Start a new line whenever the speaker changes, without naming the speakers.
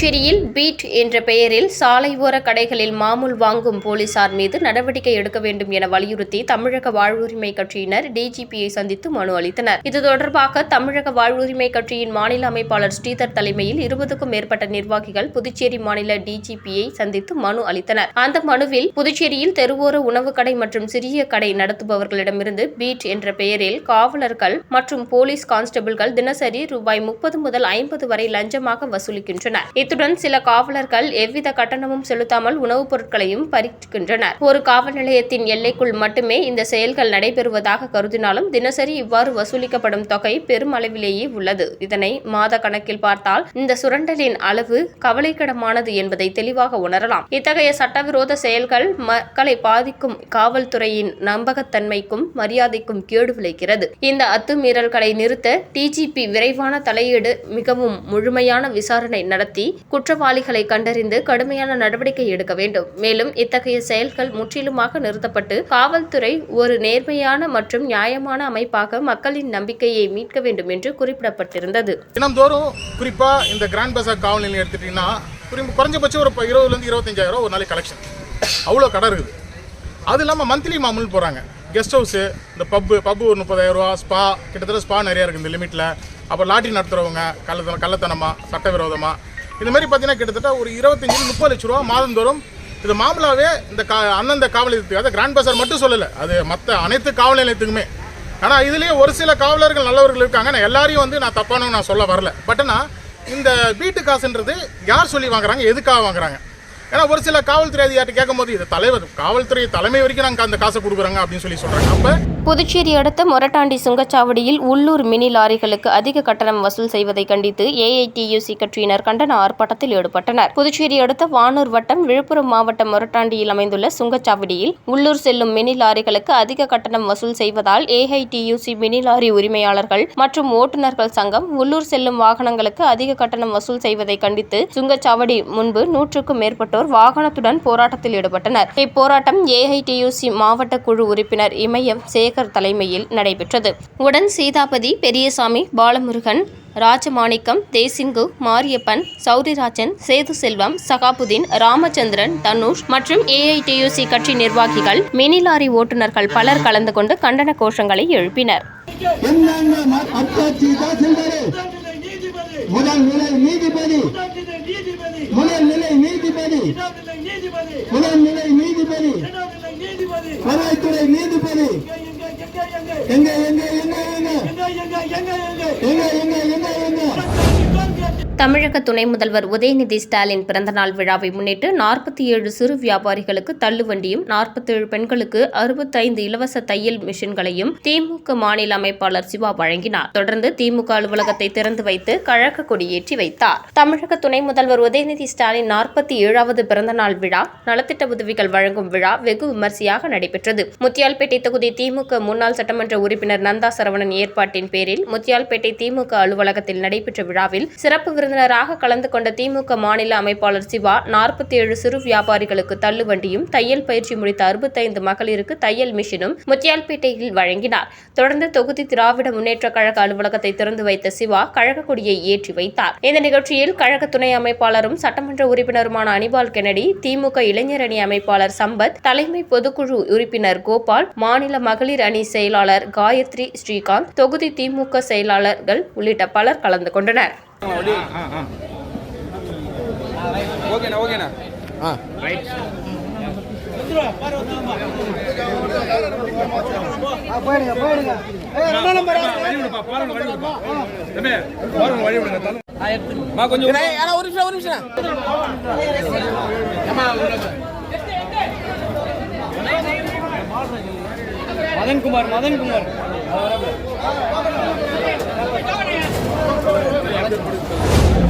புதுச்சேரியில் பீட் என்ற பெயரில் சாலை ஓர கடைகளில் மாமூல் வாங்கும் போலீசார் மீது நடவடிக்கை எடுக்க வேண்டும் என வலியுறுத்தி தமிழக வாழ்வுரிமை கட்சியினர் டிஜிபியை சந்தித்து மனு அளித்தனர். இது தொடர்பாக தமிழக வாழ்வுரிமை கட்சியின் மாநில அமைப்பாளர் ஸ்ரீதர் தலைமையில் இருபதுக்கும் மேற்பட்ட நிர்வாகிகள் புதுச்சேரி மாநில டிஜிபியை சந்தித்து மனு அளித்தனர். அந்த மனுவில் புதுச்சேரியில் தெருவோர உணவு கடை மற்றும் சிறிய கடை நடத்துபவர்களிடமிருந்து பீட் என்ற பெயரில் காவலர்கள் மற்றும் போலீஸ் கான்ஸ்டபிள்கள் தினசரி ரூபாய் முப்பது முதல் ஐம்பது வரை லஞ்சமாக வசூலிக்கின்றனர். இத்துடன் சில காவலர்கள் எவ்வித கட்டணமும் செலுத்தாமல் உணவுப் பொருட்களையும் பறிக்கின்றனர். ஒரு காவல் நிலையத்தின் எல்லைக்குள் மட்டுமே இந்த செயல்கள் நடைபெறுவதாக கருதினாலும் தினசரி இவ்வாறு வசூலிக்கப்படும் தொகை பெருமளவிலேயே உள்ளது. இதனை மாத கணக்கில் பார்த்தால் இந்த சுரண்டலின் அளவு கவலைக்கிடமானது என்பதை தெளிவாக உணரலாம். இத்தகைய சட்டவிரோத செயல்கள் மக்களை பாதிக்கும் காவல்துறையின் நம்பகத்தன்மைக்கும் மரியாதைக்கும் கேடு விளைகிறது இந்த அத்துமீறல்களை நிறுத்த டிஜிபி விரைவான தலையீடு மிகவும் முழுமையான விசாரணை நடத்தி குற்றவாளிகளை கண்டறிந்து கடுமையான நடவடிக்கை எடுக்க வேண்டும். மேலும் இத்தகைய செயல்கள் முற்றிலுமாக நிறுத்தப்பட்டு காவல்துறை ஒரு நேர்மையான மற்றும் நியாயமான அமைப்பாக மக்களின் நம்பிக்கையை மீட்க வேண்டும் என்று குறிப்பிடப்பட்டிருந்தது.
தினம்தோறும் குறிப்பா இந்த கிராண்ட் பசார் காவல் நிலையம் எடுத்துட்டீங்கன்னா குறி- குறைஞ்சபட்சம் ஒரு ப- இருபதுலேருந்து இருபத்தஞ்சாயிரம் ஒரு நாளைக்கு கலெக்ஷன் அவ்வளோ கடை இருக்குது. அது இல்லாமல் மந்த்லி மாமூல் போகிறாங்க கெஸ்ட் ஹவுஸு இந்த பப்பு பப்பு ஒரு முப்பதாயிரம் ரூபா ஸ்பா கிட்டத்தட்ட ஸ்பா நிறையா இருக்குது இந்த லிமிட்டில் அப்புறம் லாட்டரி நடத்துகிறவங்க கள்ளத்தன கள்ளத்தனமாக சட்டவிரோதமாக இந்த மாதிரி பார்த்தீங்கன்னா கிட்டத்தட்ட ஒரு இருபத்தஞ்சி முப்பது லட்ச ரூபா மாதந்தோறும். இது மாமலாவே இந்த கா அந்தந்த காவல் நிலையத்துக்கு அதாவது கிராண்ட் பசார் மட்டும் சொல்லலை அது மற்ற அனைத்து காவல் நிலையத்துக்குமே. ஆனால் இதுலேயே ஒரு சில காவலர்கள் நல்லவர்கள் இருக்காங்க. நான் எல்லாரையும் வந்து நான் தப்பானவங்க நான் சொல்ல வரல. பட் ஆனால் இந்த வீட்டு காசுன்றது யார் சொல்லி வாங்குறாங்க? எதுக்காக வாங்குறாங்க? ஏன்னா ஒரு சில காவல்துறை அதிகாரி கேட்கும்போது இது தலைவர் காவல்துறை தலைமை வரைக்கும் நாங்கள் அந்த காசை கொடுக்குறாங்க அப்படின்னு சொல்லி சொல்றாங்க. அப்ப
புதுச்சேரி அடுத்த மொரட்டாண்டி சுங்கச்சாவடியில் உள்ளூர் மினி லாரிகளுக்கு அதிக கட்டணம் வசூல் செய்வதை கண்டித்து ஏஐடியூசி கட்சியினர் கண்டன ஆர்ப்பாட்டத்தில் ஈடுபட்டனர். புதுச்சேரி அடுத்த வானூர் வட்டம் விழுப்புரம் மாவட்டம் மொரட்டாண்டியில் அமைந்துள்ள சுங்கச்சாவடியில் உள்ளூர் செல்லும் மினி லாரிகளுக்கு அதிக கட்டணம் வசூல் செய்வதால் ஏஐடியூசி மினி லாரி உரிமையாளர்கள் மற்றும் ஓட்டுநர்கள் சங்கம் உள்ளூர் செல்லும் வாகனங்களுக்கு அதிக கட்டணம் வசூல் செய்வதை கண்டித்து சுங்கச்சாவடி முன்பு நூற்றுக்கும் மேற்பட்டோர் வாகனத்துடன் போராட்டத்தில் ஈடுபட்டனர். இப்போராட்டம் ஏஐடியூசி மாவட்ட குழு உறுப்பினர் இமயம் சேகர் தலைமையில் நடைபெற்றது. உடன் சீதாபதி பெரியசாமி பாலமுருகன் ராஜமாணிக்கம் தேசிங்கு மாரியப்பன் சௌரிராஜன் சேது செல்வம் சகாபுதீன் ராமச்சந்திரன் தனுஷ் மற்றும் ஏஐடியூசி கட்சி நிர்வாகிகள் மினி லாரி ஓட்டுநர்கள் பலர் கலந்து கொண்டு கண்டன கோஷங்களை எழுப்பினர்.
முதல் நிலை நீதிபதி. முதல் நிலை நீதிபதி. முதல் நிலை நீதிபதி.
நீதிபதி.
வருவாய்த்துறை நீதிபதி.
எங்க?
எங்க
எங்க
எங்க எங்க? எங்க
எங்க எங்க?
தமிழக துணை முதல்வர் உதயநிதி ஸ்டாலின் பிறந்தநாள் விழாவை முன்னிட்டு நாற்பத்தி ஏழு சிறு வியாபாரிகளுக்கு தள்ளுவண்டியும் நாற்பத்தேழு பெண்களுக்கு அறுபத்தைந்து இலவச தையல் மிஷின்களையும் திமுக மாநில அமைப்பாளர் சிவா வழங்கினார். தொடர்ந்து திமுக அலுவலகத்தை திறந்து வைத்து கழக கொடியேற்றி வைத்தார். தமிழக துணை முதல்வர் உதயநிதி ஸ்டாலின் நாற்பத்தி ஏழாவது பிறந்தநாள் விழா நலத்திட்ட உதவிகள் வழங்கும் விழா வெகு விமரிசையாக நடைபெற்றது. முத்தியால்பேட்டை தொகுதி திமுக முன்னாள் சட்டமன்ற உறுப்பினர் நந்தா சரவணன் ஏற்பாட்டின் பேரில் முத்தியால்பேட்டை திமுக அலுவலகத்தில் நடைபெற்ற விழாவில் சிறப்பு விருந்தினராக கலந்து கொண்ட திமுக மாநில அமைப்பாளர் சிவா நாற்பத்தி ஏழு சிறு வியாபாரிகளுக்கு தள்ளுவண்டியும் தையல் பயிற்சி முடித்த அறுபத்தைந்து மகளிருக்கு தையல் மிஷினும் முத்தியால்பேட்டையில் வழங்கினார். தொடர்ந்து தொகுதி திராவிட முன்னேற்ற கழக அலுவலகத்தை திறந்து வைத்த சிவா கழக கொடியை ஏற்றி வைத்தார். இந்த நிகழ்ச்சியில் கழக துணை அமைப்பாளரும் சட்டமன்ற உறுப்பினருமான அனிபால் கெனடி திமுக இளைஞர் அணி அமைப்பாளர் சம்பத் தலைமை பொதுக்குழு உறுப்பினர் கோபால் மாநில மகளிர் அணி செயலாளர் காயத்ரி ஸ்ரீகாந்த் தொகுதி திமுக செயலாளர்கள் உள்ளிட்ட பலர் கலந்து கொண்டனர்.
ஓகேண்ணா ஓகேண்ணா.
ஆ. ரைட்
போயிடுங்க போயிடுங்க.
ஒரு நிமிஷம் ஒரு நிமிஷம்.
மதன்குமார் மதன்குமார். வணக்கம்.